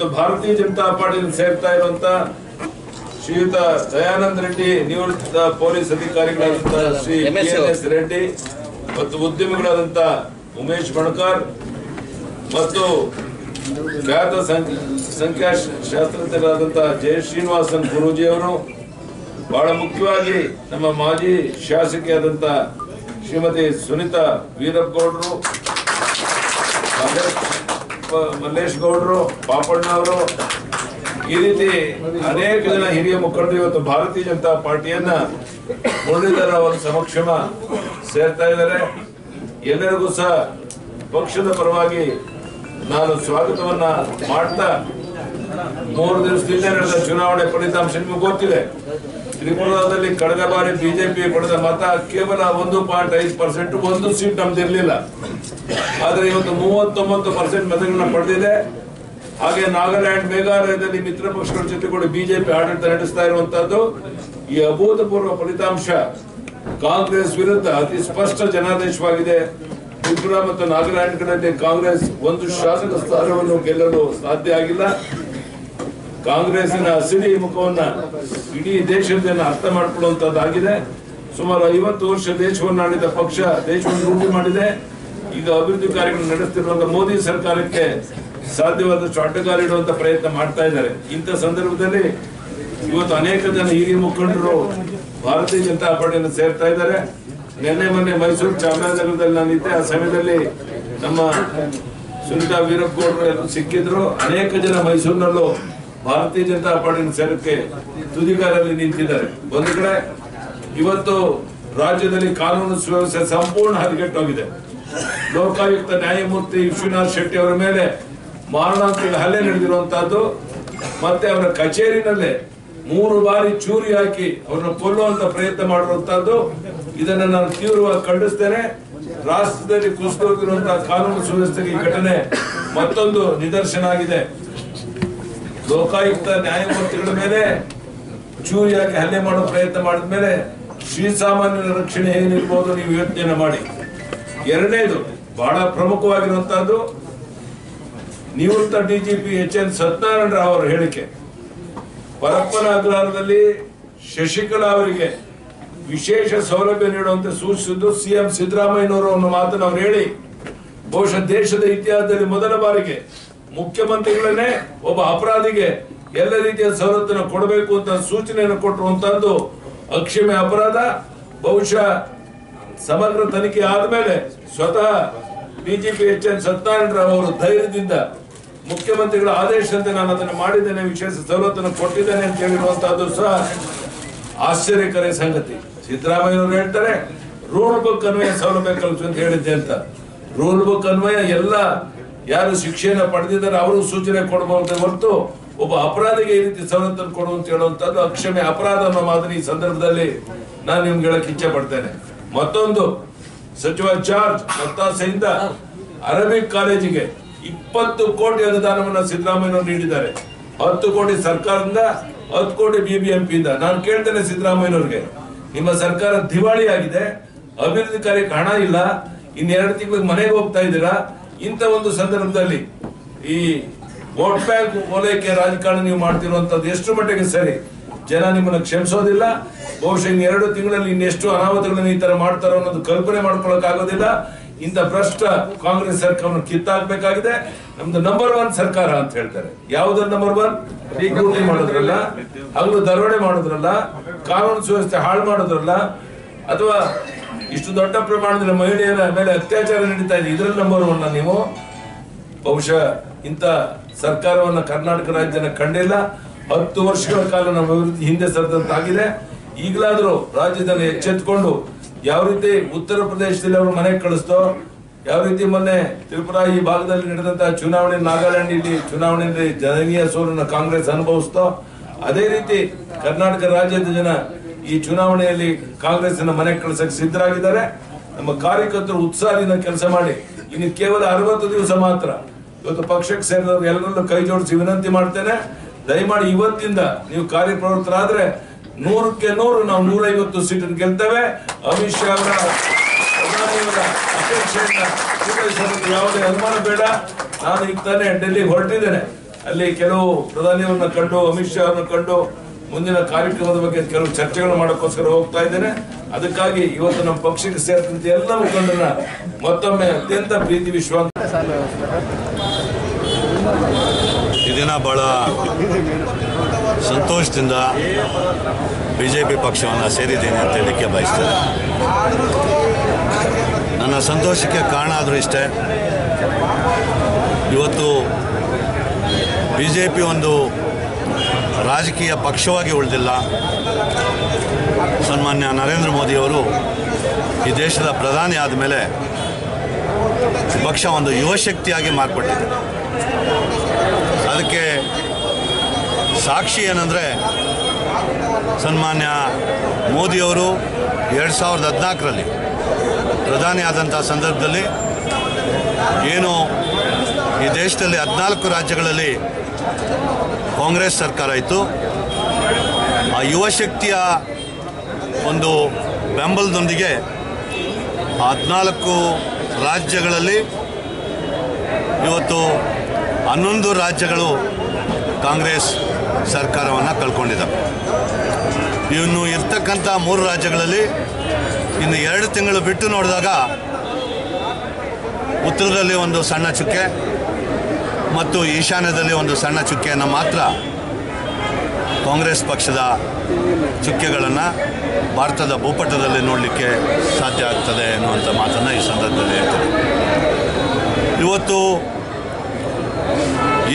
ಇವತ್ತು ಭಾರತೀಯ ಜನತಾ ಪಾರ್ಟಿಯಲ್ಲಿ ಸೇರ್ತಾ ಇರುವಂತ ಶ್ರೀಯುತ ದಯಾನಂದ್ ರೆಡ್ಡಿ ನಿವೃತ್ತ ಪೊಲೀಸ್ ಅಧಿಕಾರಿಗಳಾದಂತ ಶ್ರೀ. ಎಸ್ ರೆಡ್ಡಿ ಮತ್ತು ಉದ್ಯಮಿಗಳಾದಂತ ಉಮೇಶ್ ಬಣಕಾರ್ ಮತ್ತು ಖ್ಯಾತ ಸಂಖ್ಯಾ ಸಂಖ್ಯಾಶಾಸ್ತ್ರಜ್ಞರಾದಂತ ಜಯ ಶ್ರೀನಿವಾಸನ್ ಗುರೂಜಿ ಅವರು ಬಹಳ ಮುಖ್ಯವಾಗಿ ನಮ್ಮ ಮಾಜಿ ಶಾಸಕಿಯಾದಂತ ಶ್ರೀಮತಿ ಸುನಿತಾ ವೀರಪ್ಪಗೌಡರು ಮಲ್ಲೇಶ್ ಗೌಡ್ರು ಪಾಪಣ್ಣ ಅವರು. ಈ ರೀತಿ ಅನೇಕ ಜನ ಹಿರಿಯ ಮುಖಂಡರು ಇವತ್ತು ಭಾರತೀಯ ಜನತಾ ಪಾರ್ಟಿಯನ್ನ ಮುರಳೀಧರ ಅವರ ಸಮಕ್ಷಮ ಸೇರ್ತಾ ಇದ್ದಾರೆ. ಎಲ್ಲರಿಗೂ ಸಹ ಪಕ್ಷದ ಪರವಾಗಿ ನಾನು ಸ್ವಾಗತವನ್ನ ಮಾಡ್ತಾ ಮೂರು ದಿವಸದಿಂದ ನಡೆದ ಚುನಾವಣೆ ಫಲಿತಾಂಶ ನಿಮಗೆ ಗೊತ್ತಿದೆ. ತ್ರಿಪುರಾದಲ್ಲಿ ಕಳೆದ ಬಾರಿ ಬಿಜೆಪಿ ಪಡೆದ ಮತ ಕೇವಲ ಒಂದು ಪಾಯಿಂಟ್ ಐದು ಪರ್ಸೆಂಟ್, ಒಂದು ಸೀಟ್ ನಮ್ದು ಇರಲಿಲ್ಲ. ಆದ್ರೆ ಇವತ್ತು ಮೂವತ್ತೊಂಬತ್ತು ಪರ್ಸೆಂಟ್ ಮತಗಳನ್ನ ಪಡೆದಿದೆ. ಹಾಗೆ ನಾಗಾಲ್ಯಾಂಡ್, ಮೇಘಾಲಯದಲ್ಲಿ ಮಿತ್ರ ಪಕ್ಷಗಳ ಜೊತೆಗೂಡಿ ಬಿಜೆಪಿ ಆಡಳಿತ ನಡೆಸ್ತಾ ಇರುವಂತಹದ್ದು ಈ ಅಭೂತಪೂರ್ವ ಫಲಿತಾಂಶ. ಕಾಂಗ್ರೆಸ್ ವಿರುದ್ಧ ಅತಿ ಸ್ಪಷ್ಟ ಜನಾದೇಶವಾಗಿದೆ. ತ್ರಿಪುರ ಮತ್ತು ನಾಗಾಲ್ಯಾಂಡ್ಗಳಲ್ಲಿ ಕಾಂಗ್ರೆಸ್ ಒಂದು ಶಾಸಕ ಸ್ಥಾನವನ್ನು ಗೆಲ್ಲಲು ಸಾಧ್ಯ ಆಗಿಲ್ಲ. ಕಾಂಗ್ರೆಸ್ಸಿನ ಹಸಿರಿ ಮುಖವನ್ನ ಇಡೀ ದೇಶದ ಅರ್ಥ ಮಾಡಿಕೊಳ್ಳುವಂತದ್ದಾಗಿದೆ. ಸುಮಾರು ಐವತ್ತು ವರ್ಷ ದೇಶವನ್ನು ಆಳಿದ ಪಕ್ಷ ದೇಶವನ್ನು ಲೂಟಿ ಮಾಡಿದೆ. ಈಗ ಅಭಿವೃದ್ಧಿ ಕಾರ್ಯಗಳು ನಡೆಸ್ತಿರುವಂತ ಮೋದಿ ಸರ್ಕಾರಕ್ಕೆ ಸಾಧ್ಯವಾದಷ್ಟು ಅಡ್ಡಗಾಲ ಪ್ರಯತ್ನ ಮಾಡ್ತಾ ಇದ್ದಾರೆ. ಇಂಥ ಸಂದರ್ಭದಲ್ಲಿ ಇವತ್ತು ಅನೇಕ ಜನ ಹಿರಿಯ ಮುಖಂಡರು ಭಾರತೀಯ ಜನತಾ ಪಾರ್ಟಿಯನ್ನು ಸೇರ್ತಾ ಇದ್ದಾರೆ. ನಿನ್ನೆ ಮೊನ್ನೆ ಮೈಸೂರು ಚಾಮರಾಜನಗರದಲ್ಲಿ ನಾನಿದ್ದೆ ಆ ಸಮಯದಲ್ಲಿ ನಮ್ಮ ಸುನೀತಾ ವೀರಪ್ಪಗೌಡರು ಸಿಕ್ಕಿದ್ರು. ಅನೇಕ ಜನ ಮೈಸೂರಿನಲ್ಲೂ ಭಾರತೀಯ ಜನತಾ ಪಾರ್ಟಿನ ಸೇರಕ್ಕೆ ತುದಿಗಾರಲ್ಲಿ ನಿಂತಿದ್ದಾರೆ. ಒಂದು ಕಡೆ ಇವತ್ತು ರಾಜ್ಯದಲ್ಲಿ ಕಾನೂನು ಸುವ್ಯವಸ್ಥೆ ಸಂಪೂರ್ಣ ಹದಗೆಟ್ಟೋಗಿದೆ. ಲೋಕಾಯುಕ್ತ ನ್ಯಾಯಮೂರ್ತಿ ವಿಶ್ವನಾಥ್ ಶೆಟ್ಟಿ ಅವರ ಮೇಲೆ ಮಾರಣಾಂತಿಕ ಹಲ್ಲೆ ನಡೆದಿರುವಂತಹದ್ದು, ಮತ್ತೆ ಅವರ ಕಚೇರಿನಲ್ಲೇ ಮೂರು ಬಾರಿ ಚೂರಿ ಹಾಕಿ ಅವ್ರನ್ನ ಕೊಲ್ಲುವಂತ ಪ್ರಯತ್ನ ಮಾಡಿರುವಂತಹದ್ದು, ಇದನ್ನ ನಾನು ತೀವ್ರವಾಗಿ ಖಂಡಿಸ್ತೇನೆ. ರಾಷ್ಟ್ರದಲ್ಲಿ ಕುಸಿದೋಗಿರುವಂತಹ ಕಾನೂನು ಸುವ್ಯವಸ್ಥೆಗೆ ಘಟನೆ ಮತ್ತೊಂದು ನಿದರ್ಶನ ಆಗಿದೆ. ಲೋಕಾಯುಕ್ತ ನ್ಯಾಯಮೂರ್ತಿಗಳ ಮೇಲೆ ಚೂರಿಯಾಗಿ ಹಲ್ಲೆ ಮಾಡೋ ಪ್ರಯತ್ನ ಮಾಡಿದ ಮೇಲೆ ಶ್ರೀಸಾಮಾನ್ಯರ ರಕ್ಷಣೆ ಏನಿರ್ಬೋದು ನೀವು ಯೋಚನೆ ಮಾಡಿ. ಎರಡನೇದು, ಬಹಳ ಪ್ರಮುಖವಾಗಿರುವಂತಹದ್ದು, ನಿವೃತ್ತ DGP H N Satyanarayana Rao ಅವರ ಹೇಳಿಕೆ. ಪರಪ್ಪನ ಅಗ್ರಹಾರದಲ್ಲಿ ಶಶಿಕಲಾ ಅವರಿಗೆ ವಿಶೇಷ ಸೌಲಭ್ಯ ನೀಡುವಂತೆ ಸೂಚಿಸಿದ್ದು ಸಿಎಂ ಸಿದ್ದರಾಮಯ್ಯನವರು ಮಾತನ್ನು ಅವರು ಹೇಳಿ, ಬಹುಶಃ ದೇಶದ ಇತಿಹಾಸದಲ್ಲಿ ಮೊದಲ ಬಾರಿಗೆ ಮುಖ್ಯಮಂತ್ರಿಗಳನ್ನೇ ಒಬ್ಬ ಅಪರಾಧಿಗೆ ಎಲ್ಲ ರೀತಿಯ ಸವಲತ್ತನ್ನು ಕೊಡಬೇಕು ಅಂತ ಸೂಚನೆಯನ್ನು ಕೊಟ್ಟಿರುವಂತಹದ್ದು ಅಕ್ಷಮ್ಯ ಅಪರಾಧ. ಬಹುಶಃ ಸಮಗ್ರ ತನಿಖೆ ಆದ್ಮೇಲೆ ಸ್ವತಃ ಬಿಜೆಪಿ ಎಚ್ ಎನ್ ಸತ್ಯನಾರಾಯಣರಾವ್ ಅವರು ಧೈರ್ಯದಿಂದ ಮುಖ್ಯಮಂತ್ರಿಗಳ ಆದೇಶದಂತೆ ನಾನು ಅದನ್ನು ಮಾಡಿದ್ದೇನೆ, ವಿಶೇಷ ಸವಲತ್ತನ್ನು ಕೊಟ್ಟಿದ್ದೇನೆ ಅಂತ ಹೇಳಿರುವಂತಹದ್ದು ಸಹ ಆಶ್ಚರ್ಯಕರ ಸಂಗತಿ. ಸಿದ್ದರಾಮಯ್ಯ ಅವರು ಹೇಳ್ತಾರೆ, ರೂಲ್ ಬುಕ್ ಅನ್ವಯ ಸೌಲಭ್ಯ ಕಲ್ಪಿಸುವಂತ ಹೇಳಿದ್ದೆ ಅಂತ. ರೂಲ್ ಬುಕ್ ಅನ್ವಯ ಎಲ್ಲ ಯಾರು ಶಿಕ್ಷೆಯನ್ನು ಪಡೆದಿದ್ದಾರೆ ಅವರು ಸೂಚನೆ ಕೊಡಬಹುದು ಹೊರತು ಒಬ್ಬ ಅಪರಾಧಿಗೆ ಈ ರೀತಿ ಸವಲತ್ತನ್ನು ಕೊಡು ಅಂತ ಹೇಳುವಂತದ್ದು ಅಕ್ಷಮೆ ಅಪರಾಧ ಅನ್ನೋ ಮಾದರಿ ಈ ಸಂದರ್ಭದಲ್ಲಿ ನಾನು ನಿಮ್ಗೆ ಹೇಳಕ್ ಇಚ್ಛೆ ಪಡ್ತೇನೆ. ಮತ್ತೊಂದು, ಸಚಿವ ಜಾರ್ಜ್ ಒತ್ತಾಸೆಯಿಂದ ಅರಬಿಕ್ ಕಾಲೇಜಿಗೆ ಇಪ್ಪತ್ತು ಕೋಟಿ ಅನುದಾನವನ್ನು ಸಿದ್ದರಾಮಯ್ಯ ನೀಡಿದ್ದಾರೆ. ಹತ್ತು ಕೋಟಿ ಸರ್ಕಾರದಿಂದ, ಹತ್ತು ಕೋಟಿ ಬಿಬಿಎಂಪಿ ಇಂದ ನಾನು ಕೇಳ್ತೇನೆ ಸಿದ್ದರಾಮಯ್ಯನವ್ರಿಗೆ, ನಿಮ್ಮ ಸರ್ಕಾರ ದಿವಾಳಿ ಆಗಿದೆ ಅಭಿವೃದ್ಧಿ ಕಾರ್ಯಕ್ಕೆ ಹಣ ಇಲ್ಲ ಇನ್ನೆರಡು ತಿಂಗಳಿಗೆ ಮನೆಗೆ ಹೋಗ್ತಾ ಇದ್ದೀರಾ ಇಂಥ ಒಂದು ಸಂದರ್ಭದಲ್ಲಿ ಈ ವೋಟ್ ಬ್ಯಾಂಕ್ ಓಲೈಕೆ ರಾಜಕಾರಣ ನೀವು ಮಾಡ್ತಿರುವಂತದ್ದು ಎಷ್ಟು ಮಟ್ಟಿಗೆ ಸರಿ? ಜನ ನಿಮ್ಮನ್ನ ಕ್ಷಮಿಸೋದಿಲ್ಲ. ಬಹುಶಃ ಇನ್ನು ಎರಡು ತಿಂಗಳಲ್ಲಿ ಇನ್ನೆಷ್ಟು ಅನಾಹುತಗಳನ್ನು ಈ ತರ ಮಾಡ್ತಾರೋ ಅನ್ನೋದು ಕಲ್ಪನೆ ಮಾಡ್ಕೊಳಕ್ ಆಗೋದಿಲ್ಲ ಇಂಥ ಭ್ರಷ್ಟ ಕಾಂಗ್ರೆಸ್ ಸರ್ಕಾರವನ್ನು ಕಿತ್ತಾಕ್ಬೇಕಾಗಿದೆ. ನಮ್ದು ನಂಬರ್ ಒನ್ ಸರ್ಕಾರ ಅಂತ ಹೇಳ್ತಾರೆ. ಯಾವ್ದು ನಂಬರ್ ಒನ್ ಲೂಟಿ ಮಾಡೋದ್ರಲ್ಲ, ಹಗಲು ದರೋಡೆ ಮಾಡೋದ್ರಲ್ಲ, ಕಾನೂನು ಸುವ್ಯವಸ್ಥೆ ಹಾಳು ಮಾಡೋದ್ರಲ್ಲ, ಅಥವಾ ಇಷ್ಟು ದೊಡ್ಡ ಪ್ರಮಾಣದಲ್ಲಿ ಮಹಿಳೆಯರ ಮೇಲೆ ಅತ್ಯಾಚಾರ ನಡೀತಾ ಇದೆ. ಇದರಲ್ಲಿ ನಂಬರ್ ಒನ್ ನೀವು. ಬಹುಶಃ ಇಂಥ ಸರ್ಕಾರವನ್ನ ಕರ್ನಾಟಕ ರಾಜ್ಯನ ಕಂಡಿಲ್ಲ. ಹತ್ತು ವರ್ಷಗಳ ಕಾಲ ನಮ್ಮ ಅಭಿವೃದ್ಧಿ ಹಿಂದೆ ಸರಿದಂತಾಗಿದೆ. ಈಗಲಾದರೂ ರಾಜ್ಯದಲ್ಲಿ ಎಚ್ಚೆತ್ಕೊಂಡು ಯಾವ ರೀತಿ ಉತ್ತರ ಪ್ರದೇಶದಲ್ಲಿ ಅವರು ಮನೆಗೆ ಕಳಿಸ್ತೋ ಯಾವ ರೀತಿ ಮೊನ್ನೆ ತ್ರಿಪುರ ಈ ಭಾಗದಲ್ಲಿ ನಡೆದಂತಹ ಚುನಾವಣೆ ನಾಗಾಲ್ಯಾಂಡ್ ಇಲ್ಲಿ ಚುನಾವಣೆಯಲ್ಲಿ ಜನನೀಯ ಸೋಲನ್ನು ಕಾಂಗ್ರೆಸ್ ಅನುಭವಿಸ್ತೋ ಅದೇ ರೀತಿ ಕರ್ನಾಟಕ ರಾಜ್ಯದ ಜನ ಈ ಚುನಾವಣೆಯಲ್ಲಿ ಕಾಂಗ್ರೆಸ್ನ ಮನೆ ಕಳಿಸಕ್ಕೆ ಸಿದ್ಧರಾಗಿದ್ದಾರೆ. ನಮ್ಮ ಕಾರ್ಯಕರ್ತರು ಉತ್ಸಾಹದಿಂದ ಕೆಲಸ ಮಾಡಿ. ಇನ್ನು ಕೇವಲ ಅರವತ್ತು ದಿವಸ ಮಾತ್ರ. ಇವತ್ತು ಪಕ್ಷಕ್ಕೆ ಸೇರಿದವರು ಎಲ್ಲರಲ್ಲೂ ಕೈ ಜೋಡಿಸಿ ವಿನಂತಿ ಮಾಡ್ತೇನೆ. ದಯಮಾಡಿ ಇವತ್ತಿಂದ ನೀವು ಕಾರ್ಯಪ್ರವೃತ್ತರಾದ್ರೆ ನೂರಕ್ಕೆ ನೂರು ನಾವು ನೂರೈವತ್ತು ಸೀಟನ್ನು ಗೆಲ್ತೇವೆ. ಅಮಿತ್ ಶಾ ಅವರ ಅಪೇಕ್ಷೆಯನ್ನ ಯಾವುದೇ ಅನುಮಾನ ಬೇಡ. ನಾನು ಈಗ ತಾನೇ ಡೆಲ್ಲಿಗೆ ಹೊರಟಿದ್ದೇನೆ. ಅಲ್ಲಿ ಕೆಲವು ಪ್ರಧಾನಿಯವರನ್ನ ಕಂಡು, ಅಮಿತ್ ಶಾ ಅವರನ್ನ ಕಂಡು ಮುಂದಿನ ಕಾರ್ಯಕ್ರಮದ ಬಗ್ಗೆ ಕೆಲವು ಚರ್ಚೆಗಳು ಮಾಡೋಕ್ಕೋಸ್ಕರ ಹೋಗ್ತಾ ಇದ್ದೇನೆ. ಅದಕ್ಕಾಗಿ ಇವತ್ತು ನಮ್ಮ ಪಕ್ಷಕ್ಕೆ ಸೇರಿದಂತೆ ಎಲ್ಲ ಮುಖಂಡರನ್ನ ಮತ್ತೊಮ್ಮೆ ಅತ್ಯಂತ ಪ್ರೀತಿ ವಿಶ್ವಾಸ ಈ ದಿನ ಬಹಳ ಸಂತೋಷದಿಂದ ಬಿ ಜೆ ಪಿ ಪಕ್ಷವನ್ನು ಸೇರಿದ್ದೀನಿ ಅಂತ ಹೇಳಲಿಕ್ಕೆ ಬಯಸ್ತೇನೆ. ನನ್ನ ಸಂತೋಷಕ್ಕೆ ಕಾರಣ ಆದರೂ ಇಷ್ಟೇ, ಇವತ್ತು ಬಿ ಜೆ ಪಿ ಒಂದು ರಾಜಕೀಯ ಪಕ್ಷವಾಗಿ ಉಳಿದಿಲ್ಲ. ಸನ್ಮಾನ್ಯ ನರೇಂದ್ರ ಮೋದಿಯವರು ಈ ದೇಶದ ಪ್ರಧಾನಿ ಆದಮೇಲೆ ಪಕ್ಷ ಒಂದು ಯುವಶಕ್ತಿಯಾಗಿ ಮಾರ್ಪಟ್ಟಿದೆ. ಅದಕ್ಕೆ ಸಾಕ್ಷಿ ಏನಂದರೆ ಸನ್ಮಾನ್ಯ ಮೋದಿಯವರು ಎರಡು ಸಾವಿರದ ಹದಿನಾಲ್ಕರಲ್ಲಿ ಪ್ರಧಾನಿ ಆದಂಥ ಸಂದರ್ಭದಲ್ಲಿ ಏನು ಈ ದೇಶದಲ್ಲಿ ಹದಿನಾಲ್ಕು ರಾಜ್ಯಗಳಲ್ಲಿ ಕಾಂಗ್ರೆಸ್ ಸರ್ಕಾರ ಇತ್ತು. ಆ ಯುವಶಕ್ತಿಯ ಒಂದು ಬೆಂಬಲದೊಂದಿಗೆ ಹದಿನಾಲ್ಕು ರಾಜ್ಯಗಳಲ್ಲಿ ಇವತ್ತು ಹನ್ನೊಂದು ರಾಜ್ಯಗಳು ಕಾಂಗ್ರೆಸ್ ಸರ್ಕಾರವನ್ನು ಕಳ್ಕೊಂಡಿದ್ದಾವೆ. ಇನ್ನು ಇರ್ತಕ್ಕಂಥ ಮೂರು ರಾಜ್ಯಗಳಲ್ಲಿ ಇನ್ನು ಎರಡು ತಿಂಗಳು ಬಿಟ್ಟು ನೋಡಿದಾಗ ಉತ್ತರದಲ್ಲಿ ಒಂದು ಸಣ್ಣ ಚುಕ್ಕೆ ಮತ್ತು ಈಶಾನ್ಯದಲ್ಲಿ ಒಂದು ಸಣ್ಣ ಚುಕ್ಕೆಯನ್ನು ಮಾತ್ರ ಕಾಂಗ್ರೆಸ್ ಪಕ್ಷದ ಚುಕ್ಕೆಗಳನ್ನು ಭಾರತದ ಭೂಪಟದಲ್ಲಿ ನೋಡಲಿಕ್ಕೆ ಸಾಧ್ಯ ಆಗ್ತದೆ ಎನ್ನುವಂಥ ಮಾತನ್ನು ಈ ಸಂದರ್ಭದಲ್ಲಿ ಹೇಳ್ತೇನೆ. ಇವತ್ತು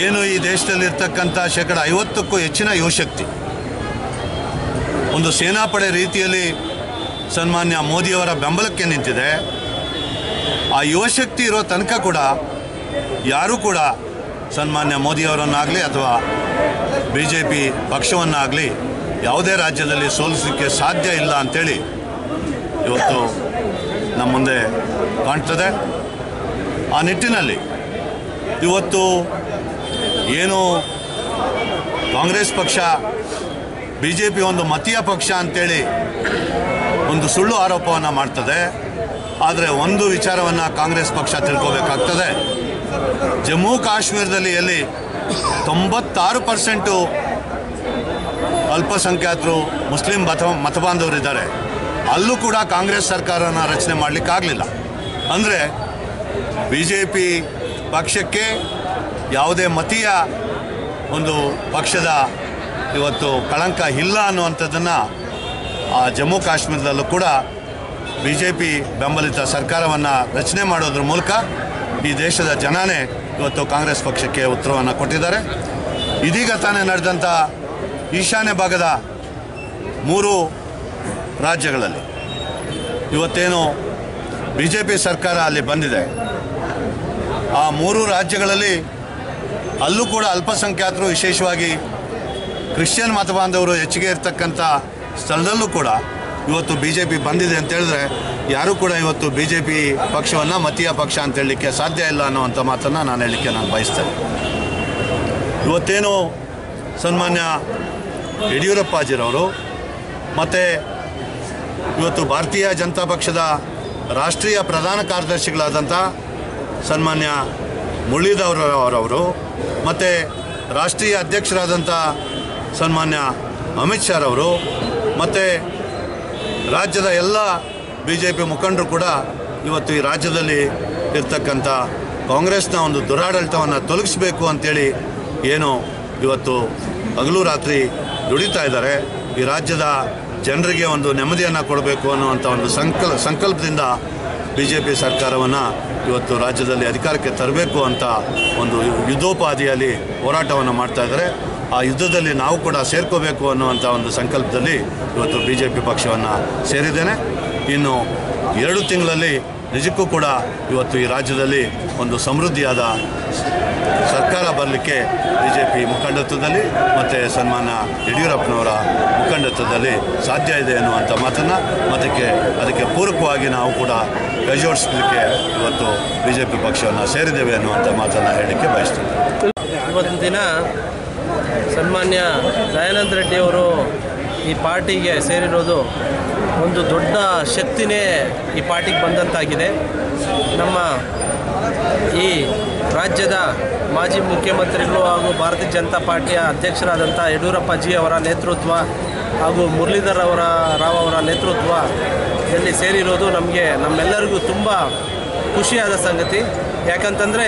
ಏನು ಈ ದೇಶದಲ್ಲಿ ಇರ್ತಕ್ಕಂಥ ಶೇಕಡ ಐವತ್ತಕ್ಕೂ ಹೆಚ್ಚಿನ ಯುವಶಕ್ತಿ, ಒಂದು ಸೇನಾಪಡೆ ರೀತಿಯಲ್ಲಿ ಸನ್ಮಾನ್ಯ ಮೋದಿಯವರ ಬೆಂಬಲಕ್ಕೆ ನಿಂತಿದೆ. ಆ ಯುವಶಕ್ತಿ ಇರೋ ತನಕ ಕೂಡ ಯಾರೂ ಕೂಡ ಸನ್ಮಾನ್ಯ ಮೋದಿಯವರನ್ನಾಗಲಿ ಅಥವಾ ಬಿ ಜೆ ಪಿ ಪಕ್ಷವನ್ನಾಗಲಿ ಯಾವುದೇ ರಾಜ್ಯದಲ್ಲಿ ಸೋಲಿಸಲಿಕ್ಕೆ ಸಾಧ್ಯ ಇಲ್ಲ ಅಂಥೇಳಿ ಇವತ್ತು ನಮ್ಮ ಮುಂದೆ ಕಾಣ್ತದೆ. ಆ ನಿಟ್ಟಿನಲ್ಲಿ ಇವತ್ತು ಏನು ಕಾಂಗ್ರೆಸ್ ಪಕ್ಷ ಬಿ ಜೆ ಪಿ ಒಂದು ಮತೀಯ ಪಕ್ಷ ಅಂತೇಳಿ ಒಂದು ಸುಳ್ಳು ಆರೋಪವನ್ನು ಮಾಡ್ತದೆ. ಆದರೆ ಒಂದು ವಿಚಾರವನ್ನು ಕಾಂಗ್ರೆಸ್ ಪಕ್ಷ ತಿಳ್ಕೋಬೇಕಾಗ್ತದೆ. ಜಮ್ಮು ಕಾಶ್ಮೀರದಲ್ಲಿ ಎಲ್ಲಿ ತೊಂಬತ್ತಾರು ಪರ್ಸೆಂಟು ಅಲ್ಪಸಂಖ್ಯಾತರು ಮುಸ್ಲಿಂ ಮತ ಮತಬಾಂಧವರಿದ್ದಾರೆ, ಅಲ್ಲೂ ಕೂಡ ಕಾಂಗ್ರೆಸ್ ಸರ್ಕಾರನ ರಚನೆ ಮಾಡಲಿಕ್ಕಾಗಲಿಲ್ಲ. ಅಂದರೆ ಬಿ ಜೆ ಪಿ ಪಕ್ಷಕ್ಕೆ ಯಾವುದೇ ಮತೀಯ ಒಂದು ಪಕ್ಷದ ಇವತ್ತು ಕಳಂಕ ಇಲ್ಲ ಅನ್ನುವಂಥದ್ದನ್ನು ಆ ಜಮ್ಮು ಕಾಶ್ಮೀರದಲ್ಲೂ ಕೂಡ ಬಿ ಜೆ ಪಿ ಬೆಂಬಲಿತ ಸರ್ಕಾರವನ್ನು ರಚನೆ ಮಾಡೋದ್ರ ಮೂಲಕ ಈ ದೇಶದ ಜನನೇ ಇವತ್ತು ಕಾಂಗ್ರೆಸ್ ಪಕ್ಷಕ್ಕೆ ಉತ್ತರವನ್ನು ಕೊಟ್ಟಿದ್ದಾರೆ. ಇದೀಗ ತಾನೇ ನಡೆದಂಥ ಈಶಾನ್ಯ ಭಾಗದ ಮೂರು ರಾಜ್ಯಗಳಲ್ಲಿ ಇವತ್ತೇನು ಬಿ ಜೆ ಪಿ ಸರ್ಕಾರ ಅಲ್ಲಿ ಬಂದಿದೆ. ಆ ಮೂರು ರಾಜ್ಯಗಳಲ್ಲಿ ಅಲ್ಲೂ ಕೂಡ ಅಲ್ಪಸಂಖ್ಯಾತರು ವಿಶೇಷವಾಗಿ ಕ್ರಿಶ್ಚಿಯನ್ ಮತಬಾಂಧವರು ಹೆಚ್ಚಿಗೆ ಇರತಕ್ಕಂಥ ಸ್ಥಳದಲ್ಲೂ ಕೂಡ ಇವತ್ತು ಬಿ ಜೆ ಪಿ ಬಂದಿದೆ ಅಂತ ಹೇಳಿದ್ರೆ ಯಾರೂ ಕೂಡ ಇವತ್ತು ಬಿ ಜೆ ಪಿ ಪಕ್ಷವನ್ನು ಮತೀಯ ಪಕ್ಷ ಅಂತ ಹೇಳಲಿಕ್ಕೆ ಸಾಧ್ಯ ಇಲ್ಲ ಅನ್ನುವಂಥ ಮಾತನ್ನು ನಾನು ಹೇಳಲಿಕ್ಕೆ ನಾನು ಬಯಸ್ತೇನೆ. ಇವತ್ತೇನು ಸನ್ಮಾನ್ಯ ಯಡಿಯೂರಪ್ಪಾಜಿರವರು ಮತ್ತು ಇವತ್ತು ಭಾರತೀಯ ಜನತಾ ಪಕ್ಷದ ರಾಷ್ಟ್ರೀಯ ಪ್ರಧಾನ ಕಾರ್ಯದರ್ಶಿಗಳಾದಂಥ ಸನ್ಮಾನ್ಯ ಮುರಳೀಧರರವರು ಮತ್ತು ರಾಷ್ಟ್ರೀಯ ಅಧ್ಯಕ್ಷರಾದಂಥ ಸನ್ಮಾನ್ಯ ಅಮಿತ್ ಶಾರವರು ಮತ್ತು ರಾಜ್ಯದ ಎಲ್ಲ ಬಿ ಜೆ ಪಿ ಮುಖಂಡರು ಕೂಡ ಇವತ್ತು ಈ ರಾಜ್ಯದಲ್ಲಿ ಇರ್ತಕ್ಕಂಥ ಕಾಂಗ್ರೆಸ್ನ ಒಂದು ದುರಾಡಳಿತವನ್ನು ತೊಲಗಿಸ್ಬೇಕು ಅಂತೇಳಿ ಏನು ಇವತ್ತು ಹಗಲು ರಾತ್ರಿ ದುಡಿತಾ ಇದ್ದಾರೆ. ಈ ರಾಜ್ಯದ ಜನರಿಗೆ ಒಂದು ನೆಮ್ಮದಿಯನ್ನು ಕೊಡಬೇಕು ಅನ್ನುವಂಥ ಒಂದು ಸಂಕಲ್, ಸಂಕಲ್ಪದಿಂದ ಬಿ ಜೆ ಪಿ ಸರ್ಕಾರವನ್ನು ಇವತ್ತು ರಾಜ್ಯದಲ್ಲಿ ಅಧಿಕಾರಕ್ಕೆ ತರಬೇಕು ಅಂತ ಒಂದು ಯುದ್ಧೋಪಾದಿಯಲ್ಲಿ ಹೋರಾಟವನ್ನು ಮಾಡ್ತಾ ಇದ್ದಾರೆ. ಆ ಯುದ್ಧದಲ್ಲಿ ನಾವು ಕೂಡ ಸೇರ್ಕೋಬೇಕು ಅನ್ನುವಂಥ ಒಂದು ಸಂಕಲ್ಪದಲ್ಲಿ ಇವತ್ತು ಬಿ ಜೆ ಪಿ ಪಕ್ಷವನ್ನು ಸೇರಿದ್ದೇನೆ. ಇನ್ನು ಎರಡು ತಿಂಗಳಲ್ಲಿ ನಿಜಕ್ಕೂ ಕೂಡ ಇವತ್ತು ಈ ರಾಜ್ಯದಲ್ಲಿ ಒಂದು ಸಮೃದ್ಧಿಯಾದ ಸರ್ಕಾರ ಬರಲಿಕ್ಕೆ ಬಿ ಜೆ ಪಿ ಮುಖಂಡತ್ವದಲ್ಲಿ ಮತ್ತು ಸನ್ಮಾನ ಯಡಿಯೂರಪ್ಪನವರ ಮುಖಂಡತ್ವದಲ್ಲಿ ಸಾಧ್ಯ ಇದೆ ಅನ್ನುವಂಥ ಮಾತನ್ನು ಅದಕ್ಕೆ ಅದಕ್ಕೆ ಪೂರಕವಾಗಿ ನಾವು ಕೂಡ ಕೈಜೋಡಿಸಲಿಕ್ಕೆ ಇವತ್ತು ಬಿ ಜೆ ಪಿ ಪಕ್ಷವನ್ನು ಸೇರಿದ್ದೇವೆ ಅನ್ನುವಂಥ ಮಾತನ್ನು ಹೇಳಲಿಕ್ಕೆ ಬಯಸ್ತೇನೆ. ಇವತ್ತಿನ ದಿನ ಸನ್ಮಾನ್ಯ ದಯಾನಂದ ರೆಡ್ಡಿಯವರು ಈ ಪಾರ್ಟಿಗೆ ಸೇರಿರೋದು ಒಂದು ದೊಡ್ಡ ಶಕ್ತಿನೇ ಈ ಪಾರ್ಟಿಗೆ ಬಂದಂತಾಗಿದೆ. ನಮ್ಮ ಈ ರಾಜ್ಯದ ಮಾಜಿ ಮುಖ್ಯಮಂತ್ರಿಗಳು ಹಾಗೂ ಭಾರತೀಯ ಜನತಾ ಪಾರ್ಟಿಯ ಅಧ್ಯಕ್ಷರಾದಂಥ ಯಡಿಯೂರಪ್ಪಾಜಿ ಅವರ ನೇತೃತ್ವ ಹಾಗೂ ಮುರಳೀಧರ್ ಅವರ, ರಾವ್ ಅವರ ನೇತೃತ್ವದಲ್ಲಿ ಸೇರಿರೋದು ನಮಗೆ ನಮ್ಮೆಲ್ಲರಿಗೂ ತುಂಬ ಖುಷಿಯಾದ ಸಂಗತಿ. ಯಾಕಂತಂದರೆ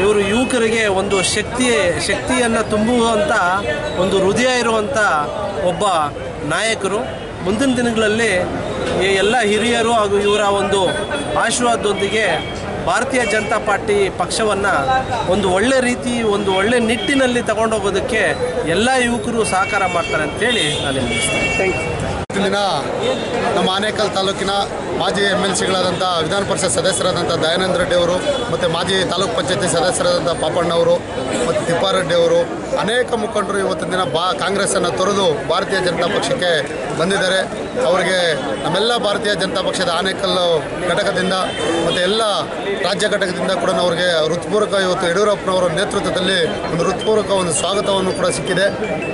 ಇವರು ಯುವಕರಿಗೆ ಒಂದು ಶಕ್ತಿ, ಶಕ್ತಿಯನ್ನು ತುಂಬುವಂಥ ಒಂದು ಹೃದಯ ಇರುವಂಥ ಒಬ್ಬ ನಾಯಕರು. ಮುಂದಿನ ದಿನಗಳಲ್ಲಿ ಈ ಎಲ್ಲ ಹಿರಿಯರು ಹಾಗೂ ಇವರ ಒಂದು ಆಶೀರ್ವಾದದೊಂದಿಗೆ ಭಾರತೀಯ ಜನತಾ ಪಾರ್ಟಿ ಪಕ್ಷವನ್ನು ಒಂದು ಒಳ್ಳೆ ರೀತಿ, ಒಂದು ಒಳ್ಳೆ ನಿಟ್ಟಿನಲ್ಲಿ ತಗೊಂಡೋಗೋದಕ್ಕೆ ಎಲ್ಲ ಯುವಕರು ಸಹಕಾರ ಮಾಡ್ತಾರೆ ಅಂತೇಳಿ ನಾನು ಮುಗಿಸ್ತೇನೆ ದಿನ ನಮ್ಮ ಆನೇಕಲ್ ತಾಲೂಕಿನ ಮಾಜಿ ಎಂ ಎಲ್ ಸಿಗಳಾದಂಥ ವಿಧಾನ ಪರಿಷತ್ ಸದಸ್ಯರಾದಂಥ ದಯಾನಂದ ರೆಡ್ಡಿ ಅವರು ಮತ್ತು ಮಾಜಿ ತಾಲೂಕು ಪಂಚಾಯತಿ ಸದಸ್ಯರಾದಂಥ ಪಾಪಣ್ಣವರು ಮತ್ತು ತಿಪ್ಪಾರೆಡ್ಡಿ ಅವರು ಅನೇಕ ಮುಖಂಡರು ಇವತ್ತಿನ ದಿನ ಬಾ ಕಾಂಗ್ರೆಸ್ಸನ್ನು ತೊರೆದು ಭಾರತೀಯ ಜನತಾ ಪಕ್ಷಕ್ಕೆ ಬಂದಿದ್ದಾರೆ. ಅವರಿಗೆ ನಮ್ಮೆಲ್ಲ ಭಾರತೀಯ ಜನತಾ ಪಕ್ಷದ ಆನೇಕಲ್ ಘಟಕದಿಂದ ಮತ್ತು ಎಲ್ಲ ರಾಜ್ಯ ಘಟಕದಿಂದ ಕೂಡ ಅವರಿಗೆ ಹೃತ್ಪೂರ್ವಕ ಇವತ್ತು ಯಡಿಯೂರಪ್ಪನವರ ನೇತೃತ್ವದಲ್ಲಿ ಒಂದು ಋತ್ಪೂರ್ವಕ ಒಂದು ಸ್ವಾಗತವನ್ನು ಕೂಡ ಸಿಕ್ಕಿದೆ.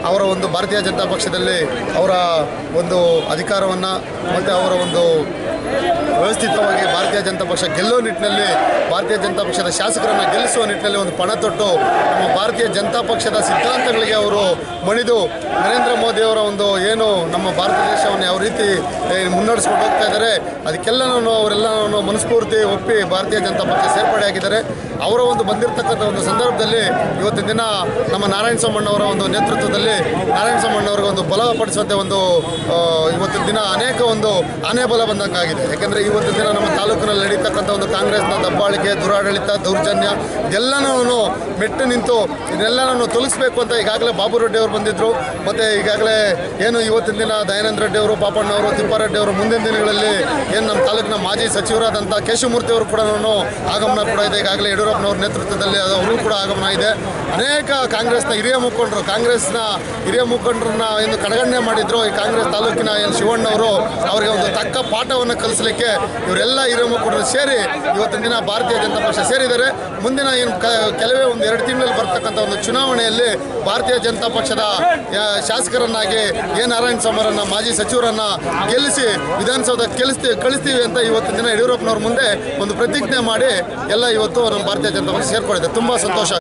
ಅವರ ಒಂದು ಭಾರತೀಯ ಜನತಾ ಪಕ್ಷದಲ್ಲಿ ಅವರ ಒಂದು ಅಧಿಕಾರವನ್ನು ಮತ್ತು ಅವರ ಒಂದು ವ್ಯವಸ್ಥಿತವಾಗಿ ಭಾರತೀಯ ಜನತಾ ಪಕ್ಷ ಗೆಲ್ಲೋ ನಿಟ್ಟಿನಲ್ಲಿ, ಭಾರತೀಯ ಜನತಾ ಪಕ್ಷದ ಶಾಸಕರನ್ನು ಗೆಲ್ಲಿಸುವ ನಿಟ್ಟಿನಲ್ಲಿ ಒಂದು ಪಣ ತೊಟ್ಟು ನಮ್ಮ ಭಾರತೀಯ ಜನತಾ ಪಕ್ಷದ ಸಿದ್ಧಾಂತಗಳಿಗೆ ಅವರು ಮಣಿದು ನರೇಂದ್ರ ಮೋದಿಯವರ ಒಂದು ಏನು ನಮ್ಮ ಭಾರತ ದೇಶವನ್ನು ಯಾವ ರೀತಿ ಮುನ್ನಡೆಸ್ಕೊಂಡು ಹೋಗ್ತಾ ಇದ್ದಾರೆ, ಅದಕ್ಕೆಲ್ಲನೂ ಅವರೆಲ್ಲನೂ ಮನಸ್ಫೂರ್ತಿ ಒಪ್ಪಿ ಭಾರತೀಯ ಜನತಾ ಪಕ್ಷ ಸೇರ್ಪಡೆಯಾಗಿದ್ದಾರೆ. ಅವರ ಒಂದು ಬಂದಿರತಕ್ಕಂಥ ಒಂದು ಸಂದರ್ಭದಲ್ಲಿ ಇವತ್ತಿನ ದಿನ ನಮ್ಮ ನಾರಾಯಣ ಸೋಮಣ್ಣವರ ಒಂದು ನೇತೃತ್ವದಲ್ಲಿ ನಾರಾಯಣ ಸೋಮಣ್ಣವ್ರಿಗೆ ಒಂದು ಬಲಪಡಿಸುವಂತೆ ಒಂದು ಇವತ್ತಿನ ದಿನ ಅನೇಕ ಒಂದು ಆನೆ ಬಲ ಬಂದಂಗಾಗಿದೆ. ಯಾಕೆಂದರೆ ಇವತ್ತಿನ ದಿನ ನಮ್ಮ ತಾಲೂಕಿನಲ್ಲಿ ನಡೀತಕ್ಕಂಥ ಒಂದು ಕಾಂಗ್ರೆಸ್ನ ದಬ್ಬಾಳಿಕೆ, ದುರಾಡಳಿತ, ದೌರ್ಜನ್ಯ ಎಲ್ಲನೂ ಮೆಟ್ಟು ನಿಂತು ಇದೆಲ್ಲನೂ ತೊಲಗಿಸ್ಬೇಕು ಅಂತ ಈಗಾಗಲೇ ಬಾಬು ರೆಡ್ಡಿ ಅವರು ಬಂದಿದ್ದರು ಮತ್ತು ಈಗಾಗಲೇ ಏನು ಇವತ್ತಿನ ದಿನ ದಯಾನಂದ ರೆಡ್ಡಿ ಅವರು, ಪಾಪಣ್ಣವರು ತಿಪ್ಪಾರೆಡ್ಡಿ ಅವರು ಮುಂದಿನ ದಿನಗಳಲ್ಲಿ ಏನು ನಮ್ಮ ತಾಲೂಕಿನ ಮಾಜಿ ಸಚಿವರಾದಂಥ ಕೇಶವಮೂರ್ತಿ ಅವರು ಕೂಡ ಆಗಮನ ಕೂಡ ಇದೆ. ಈಗಾಗಲೇ ಯಡಿಯೂರಪ್ಪನವ್ರ ನೇತೃತ್ವದಲ್ಲಿ ಅವರು ಕೂಡ ಆಗಮನ ಇದೆ. ಅನೇಕ ಕಾಂಗ್ರೆಸ್ನ ಹಿರಿಯ ಮುಖಂಡರು, ಕಾಂಗ್ರೆಸ್ನ ಹಿರಿಯ ಮುಖಂಡರನ್ನ ಏನು ಕಡೆಗಣನೆ ಮಾಡಿದ್ರು. ಈ ಕಾಂಗ್ರೆಸ್ ತಾಲೂಕಿನ ಏನು ಶಿವಣ್ಣವರು ಅವರಿಗೆ ಒಂದು ತಕ್ಕ ಪಾಠವನ್ನು ಕಲಿಸಲಿಕ್ಕೆ ಇವರೆಲ್ಲ ಹಿರಿಯ ಮುಖಂಡರು ಸೇರಿ ಇವತ್ತಿನ ದಿನ ಭಾರತೀಯ ಜನತಾ ಪಕ್ಷ ಸೇರಿದ್ದಾರೆ. ಮುಂದಿನ ಏನು ಕೆಲವೇ ಒಂದು ಎರಡು ತಿಂಗಳಲ್ಲಿ ಬರ್ತಕ್ಕಂಥ ಒಂದು ಚುನಾವಣೆಯಲ್ಲಿ ಭಾರತೀಯ ಜನತಾ ಪಕ್ಷದ ಶಾಸಕರನ್ನಾಗಿ ಎ. ನಾರಾಯಣ ಸ್ವಾಮರನ್ನ ಮಾಜಿ ಸಚಿವರನ್ನ ಗೆಲ್ಲಿಸಿ ವಿಧಾನಸೌಧ ಗೆಲ್ಲಿಸ್ತೀವಿ ಕಳಿಸ್ತೀವಿ ಅಂತ ಇವತ್ತಿನ ದಿನ ಯಡಿಯೂರಪ್ಪನವ್ರ ಮುಂದೆ ಒಂದು ಪ್ರತಿಜ್ಞೆ ಮಾಡಿ ಎಲ್ಲ ಇವತ್ತು ನಮ್ಮ ಭಾರತೀಯ ಜನತಾ ಪಕ್ಷ ಸೇರ್ಕೊಂಡಿದೆ. ತುಂಬ ಸಂತೋಷ.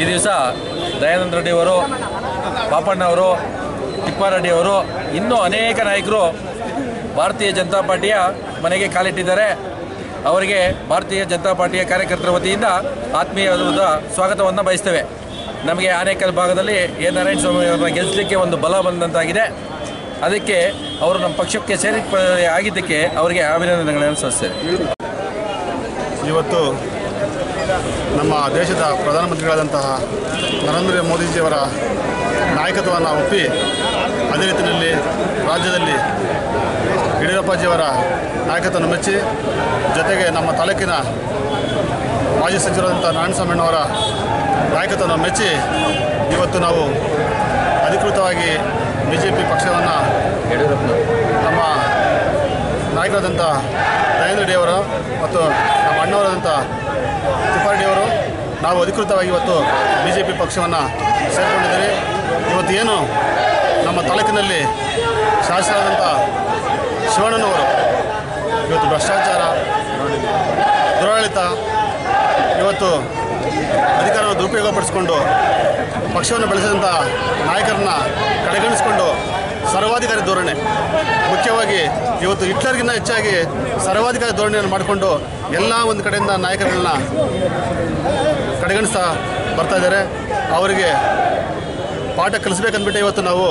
ಈ ದಿವಸ ದಯಾನಂದ ರೆಡ್ಡಿ ಅವರು ಪಾಪಣ್ಣವರು ತಿಪ್ಪಾರೆಡ್ಡಿ ಅವರು ಇನ್ನೂ ಅನೇಕ ನಾಯಕರು ಭಾರತೀಯ ಜನತಾ ಪಾರ್ಟಿಯ ಮನೆಗೆ ಕಾಲಿಟ್ಟಿದ್ದಾರೆ. ಅವರಿಗೆ ಭಾರತೀಯ ಜನತಾ ಪಾರ್ಟಿಯ ಕಾರ್ಯಕರ್ತರ ವತಿಯಿಂದ ಆತ್ಮೀಯವಾದ ಸ್ವಾಗತವನ್ನು ಬಯಸ್ತೇವೆ. ನಮಗೆ ಆನೇಕಲ್ ಭಾಗದಲ್ಲಿ ಎ. ನಾರಾಯಣ ಸ್ವಾಮಿ ಅವರನ್ನ ಗೆಲ್ಲಿಸಲಿಕ್ಕೆ ಒಂದು ಬಲ ಬಂದಂತಾಗಿದೆ. ಅದಕ್ಕೆ ಅವರು ನಮ್ಮ ಪಕ್ಷಕ್ಕೆ ಸೇರಿ ಆಗಿದ್ದಕ್ಕೆ ಅವರಿಗೆ ಅಭಿನಂದನೆಗಳನ್ನು ಸಲ್ಲಿಸ್ತೇವೆ. ಇವತ್ತು ನಮ್ಮ ದೇಶದ ಪ್ರಧಾನಮಂತ್ರಿಗಳಾದಂತಹ ನರೇಂದ್ರ ಮೋದಿಜಿಯವರ ನಾಯಕತ್ವವನ್ನು ಒಪ್ಪಿ ಅದೇ ರೀತಿಯಲ್ಲಿ ರಾಜ್ಯದಲ್ಲಿ ಯಡಿಯೂರಪ್ಪಜಿಯವರ ನಾಯಕತ್ವವನ್ನು ಮೆಚ್ಚಿ ಜೊತೆಗೆ ನಮ್ಮ ತಾಲೂಕಿನ ಮಾಜಿ ಸಚಿವರಾದಂಥ ನಾರಾಯಣಸ್ವಾಮಿಯವರ ನಾಯಕತ್ವವನ್ನು ಮೆಚ್ಚಿ ಇವತ್ತು ನಾವು ಅಧಿಕೃತವಾಗಿ ಬಿ ಜೆ ಪಿ ಪಕ್ಷವನ್ನು ನಮ್ಮ ನಾಯಕರಾದಂಥ ನರೇಂದ್ರ ರೆಡ್ಡಿ ಅವರು ಮತ್ತು ನಮ್ಮ ಅಣ್ಣವರಾದಂಥ ತಿಪ್ಪಾರೆಡ್ಡಿ ಅವರು, ನಾವು ಅಧಿಕೃತವಾಗಿ ಇವತ್ತು ಬಿ ಜೆ ಪಿ ಪಕ್ಷವನ್ನು ಸೇರಿಕೊಂಡಿದ್ದೀರಿ ಇವತ್ತು ಏನು ನಮ್ಮ ತಾಲೂಕಿನಲ್ಲಿ ಶಾಸಕರಾದಂಥ ಶಿವಣ್ಣನವರು ಇವತ್ತು ಭ್ರಷ್ಟಾಚಾರ, ದುರಾಡಳಿತ, ಇವತ್ತು ಅಧಿಕಾರವನ್ನು ದುರುಪಯೋಗಪಡಿಸಿಕೊಂಡು ಪಕ್ಷವನ್ನು ಬೆಳೆಸಿದಂಥ ನಾಯಕರನ್ನ ಕಡೆಗಣಿಸಿಕೊಂಡು ಸರ್ವಾಧಿಕಾರಿ ಧೋರಣೆ. ಮುಖ್ಯವಾಗಿ ಇವತ್ತು ಹಿಟ್ಲರ್ಗಿಂತ ಹೆಚ್ಚಾಗಿ ಸರ್ವಾಧಿಕಾರಿ ಧೋರಣೆಯನ್ನು ಮಾಡಿಕೊಂಡು ಎಲ್ಲ ಒಂದು ಕಡೆಯಿಂದ ನಾಯಕರುಗಳನ್ನ ಕಡೆಗಣಿಸ್ತಾ ಬರ್ತಾ ಇದ್ದಾರೆ. ಅವರಿಗೆ ಪಾಠ ಕಲಿಸ್ಬೇಕಂದ್ಬಿಟ್ಟು ಇವತ್ತು ನಾವು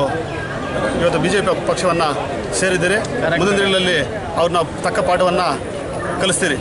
ಇವತ್ತು ಬಿ ಜೆ ಪಿ ಪಕ್ಷವನ್ನು ಸೇರಿದ್ದೀರಿ. ಮುಂದಿನ ದಿನಗಳಲ್ಲಿ ಅವ್ರನ್ನ ತಕ್ಕ ಪಾಠವನ್ನು ಕಲಿಸ್ತೀರಿ.